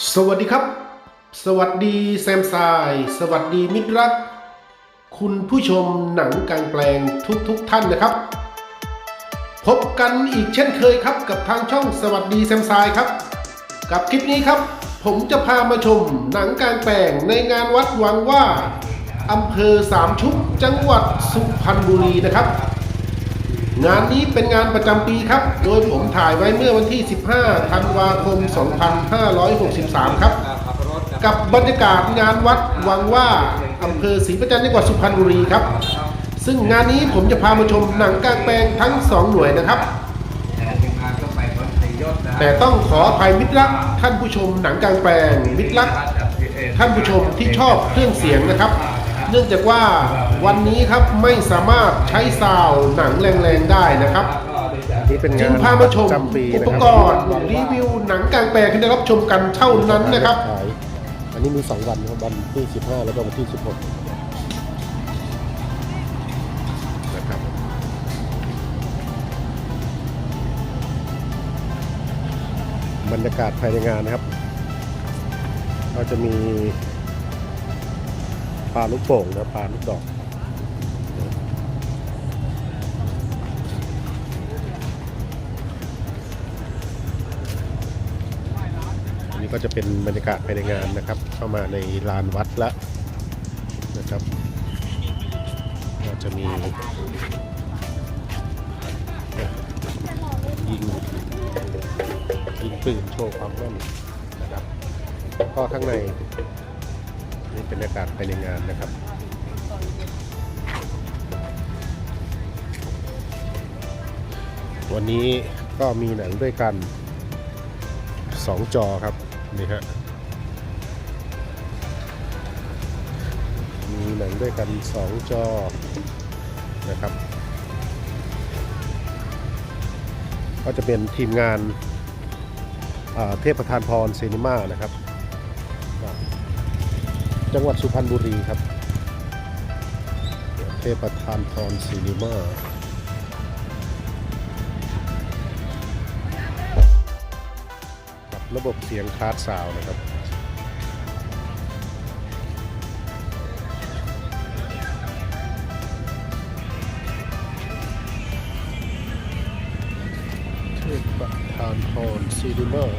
สวัสดีครับ สวัสดีแซมซาย สวัสดีมิตรรัก คุณผู้ชมหนังกลางแปลงทุกๆทท่านนะครับ พบกันอีกเช่นเคยครับกับทางช่องสวัสดีแซมซายครับ กับคลิปนี้ครับ ผมจะพามาชมหนังกลางแปลงในงานวัดวังว่าอำเภอสามชุกจังหวัดสุพรรณบุรีนะครับ งานนี้เป็นงานประจำปีครับ โดยผมถ่ายไว้เมื่อวันที่ 15 ธันวาคม 2563 ครับ กับบรรยากาศงานวัดวังว่าอำเภอศรีประจันทร์จังหวัดสุพรรณบุรีครับ ซึ่งงานนี้ผมจะพามาชมหนังกลางแปลงทั้ง 2 หน่วยนะครับ แต่ต้องขออภัยมิตรรักท่านผู้ชมหนังกลางแปลงมิตรรักท่านผู้ชมที่ชอบเครื่องเสียงนะครับ เนื่องจากว่าวันนี้ครับไม่สามารถใช้ซาวด์หนังแรงๆได้นะครับนี่เป็นจึงางนพามาชมประจำปีอุนะปคกรับรณ์รีวิวหนังกลางแปลงให้ได้รับชมกันเท่านั้นนะครับ ขายอันนี้มี2วันครับวันที่15แล้วก็วันที่16นะครับบรรยากาศภายในงานนะครับ ก็จะมี ปลาลูกโป่งนะปลาลูกดอกอันนี้ก็จะเป็นบรรยากาศภายในงานนะครับ เข้ามาในลานวัดแล้วนะครับก็จะมียิงยิงปืนโชว์ความแม่นนะครับ ก็ข้างใน นี่เป็นบรรยากาศภายในงานนะครับวันนี้ก็มีหนังด้วยกันสองจอครับนี่ฮะมีหนังด้วยกันสองจอนะครับ ก็จะเป็นทีมงานเทพประธานพรซีนิมานะครับ จังหวัดสุพรรณบุรีครับเทพประธานพรซีนิมากับระบบเสียงคาร์ดซาวนะครับเทพประธานพรซีดีเมอร์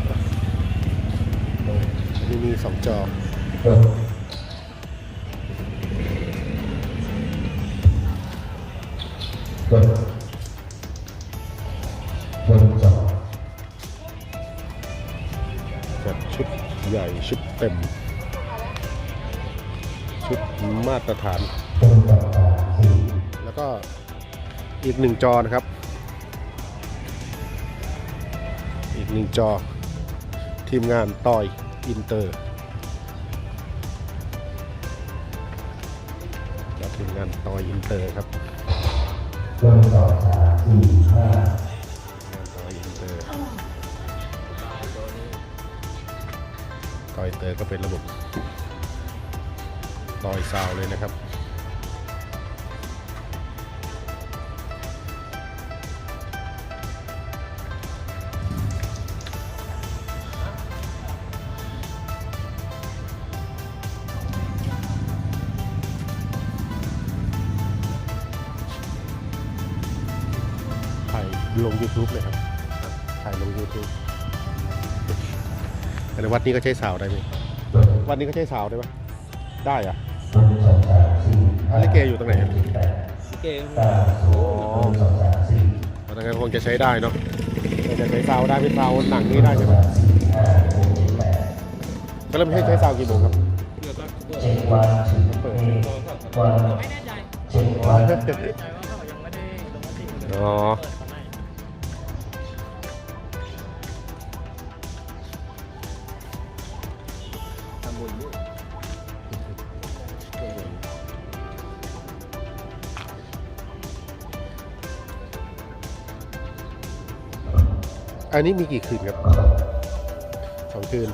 อันนี้มีสองจอ จัดชุดใหญ่ชุดเต็ม ชุดมาตรฐานแล้วก็อีกหนึ่งจอนะครับ อีกหนึ่งจอ ทีมงานต่อยอินเตอร์ก็ทีมงานต่อยอินเตอร์ครับ งานต่อยอินเตอร์ต่อยเตอร์ก็เป็นระบบต่อยซาวเลยนะครับ ลง YouTube เลยครับถ่ายลง YouTube แต่ในวัดนี้ก็ใช้สาวได้ไหมวัดนี้ก็ใช้สาวได้ไหมได้อะอาลิเกอยู่ตรงไหนครับเกมอ๋อตอนนั้นคงจะใช้ได้เนาะแต่จะใช้ซาวได้ไม่ซาวหนังนี้ได้ใช่ไหมก็เริ่มให้ใช้ซาวกี่โมงครับเดี๋ยวก็เปิดเปิดไม่แน่ใจไม่แน่ใจว่าเขายังไม่ได้ลงมติอ๋อ ทำบุญด้วยอันนี้มีกี่คืนครับสองคืน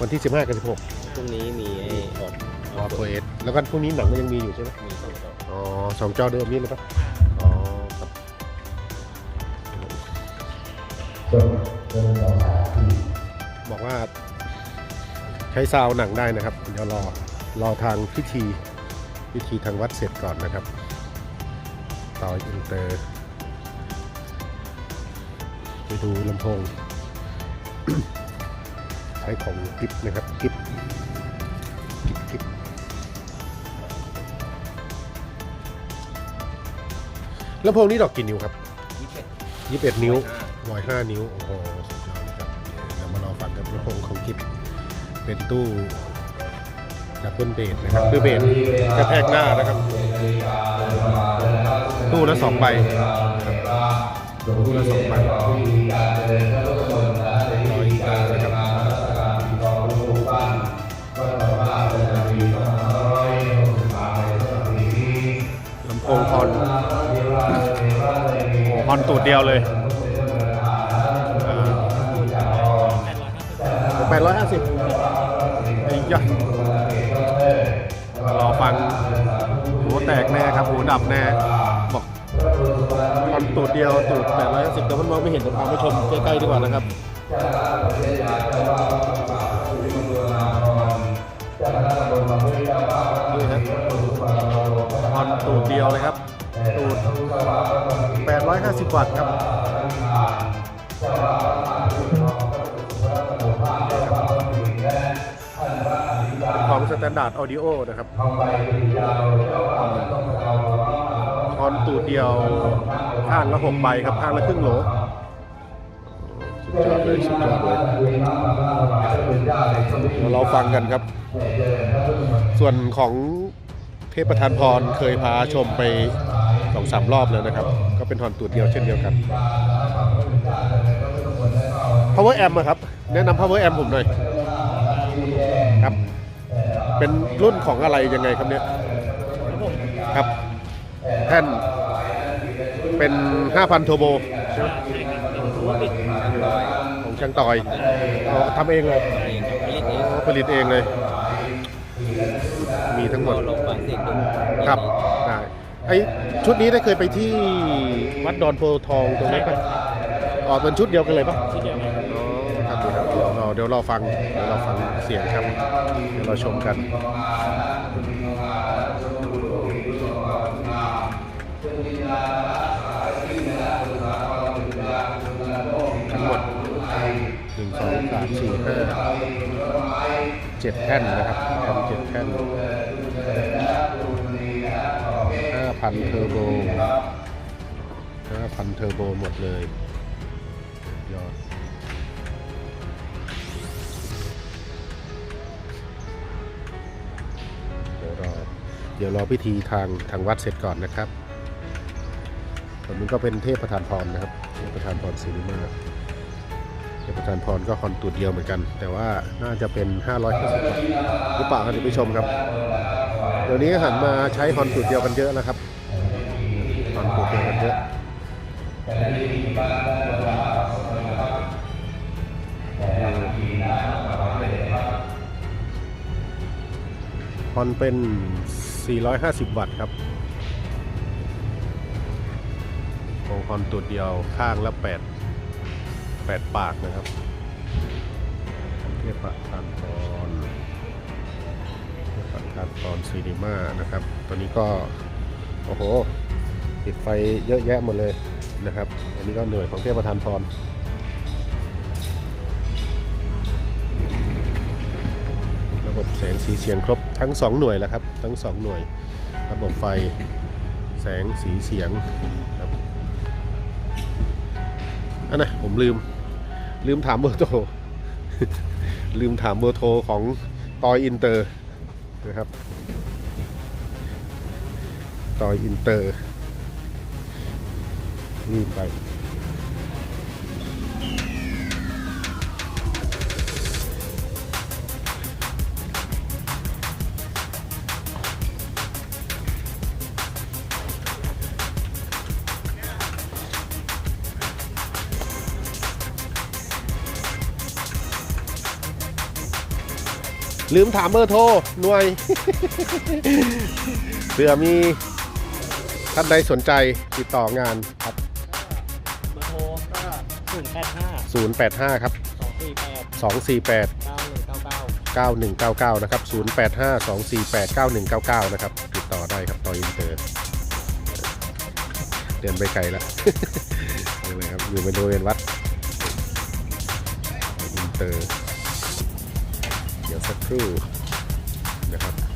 วันที่ 15 กับ 16พรุ่งนี้มีไอ้ออดวอร์โเอสแล้วก็พรุ่งนี้หนังก็ยังมีอยู่ใช่ไหมมีสองดอกอ๋อสองจอเดิมนี่เลยปะอ๋อครับบอกว่า ใช้ซาวหนังได้นะครับ เดี๋ยวรอรอทางพิธีพิธีทางวัดเสร็จก่อนนะครับ ต่ออินเตอร์ไปดูลำโพง ใช้ของกิฟนะครับกิฟกิฟกิฟลำโพงนี้ดอกกี่นิ้วครับ21 นิ้ววอย5นิ้ว โอ้โหสุดยอดเลยครับ เดี๋ยวมารอฟังกับลำโพงของกิฟ เป็นตู้ดับเบิลเบสนะครับ คือเบสกระแทกหน้านะครับ ตู้ละสองใบตู้ละสองใบอนลำโพงฮอนฮอนตูดเดียวเลย850 ไอ้ยะรอฟังหูแตกแน่ครับหูดับแน่บอกตอนตูดเดียวตูดแปดร้อยสิบแต่มันมองไม่เห็นเดี๋ยวพาไปชมใกล้ๆดีกว่านะครับนี่ฮะตอนตูดเดียวเลยครับตูด850วัตต์ครับ สแตนดาร์ดออดิโอนะครับคอนตูดเดียวข้างละหกใบครับข้างละครึ่งโหลสุดยอดเลยสุดยอดเลยเดี๋ยวเราฟังกันครับ ส่วนของเทพประธานพรเคยพาชมไปสองสามรอบแล้วนะครับ ก็เป็นฮอนตูดเดียวเช่นเดียวกัน power amp อะครับ แนะนำ power amp ผมหน่อยครับ เป็นรุ่นของอะไรยังไงครับเนี่ยครับแท่นเป็น 5,000 โทโบใช่ไหมของช่างต่อยอ๋อทำเองเลยอ๋อผลิตเองเลย มีทั้งหมดลองฟังเสียงดูครับได้ไอชุดนี้ได้เคยไปที่วัดดอนโพธิ์ทองตรงนั้นปะอ๋อเป็นชุดเดียวกันเลยปะที่เดียวกัน เดี๋ยวเราฟังเดี๋ยวเราฟังเสียงครับ เดี๋ยวเราชมกันทั้งหมดหนึ่งสองสามสี่ห้าเจ็ดแท่นนะครับแท่นเจ็ดแท่นห้าพันเทอร์โบห้าพันเทอร์โบหมดเลยยอด เดี๋ยวรอพิธีทางทางวัดเสร็จก่อนนะครับส่วนนี้ก็เป็นเทพประธานพรนะครับ เทพประธานพรศิริมาเทพประธานพรก็คอนตูดเดียวเหมือนกัน แต่ว่าน่าจะเป็น550วัตต์หรือเปล่าครับท่านผู้ชมครับ เดี๋ยวนี้หันมาใช้ฮอนตูดเดียวกันเยอะแล้วครับฮอนตูดเดียวกันเยอะฮอนเป็น 450 วัตต์ครับของฮอนตัวเดียวข้างละ 8 8 ปากนะครับเทพประธานพรเทพประธานพรซีนิมานะครับตอนนี้ก็ โอ้โหติดไฟเยอะแยะหมดเลยนะครับ อันนี้ก็เหนื่อยของเทพประธานพรร แสงสีเสียงครบทั้ง 2 หน่วยแล้วครับ ทั้ง 2 หน่วย ระบบไฟแสงสีเสียงครับอันนะผมลืม ลืมถามเบอร์โทร ลืมถามเบอร์โทรของตอยอินเตอร์นะครับตอยอินเตอร์ลืมไป ลืมถามเบอร์โทรหน่วยเผื่อมีท่านใดสนใจติดต่องานครับ เบอร์โทรก็ศูนย์แปดห้า085 ครับ สองสี่แปด248 เก้าหนึ่งเก้าเก้า 9199 นะครับ 0852489199 นะครับ ติดต่อได้ครับ ต่ออินเตอร์ เดินไปไกลละอนี่เลยครับ อยู่ในบริเวณวัด อินเตอร์ เดี๋ยวสักครู่นะครับ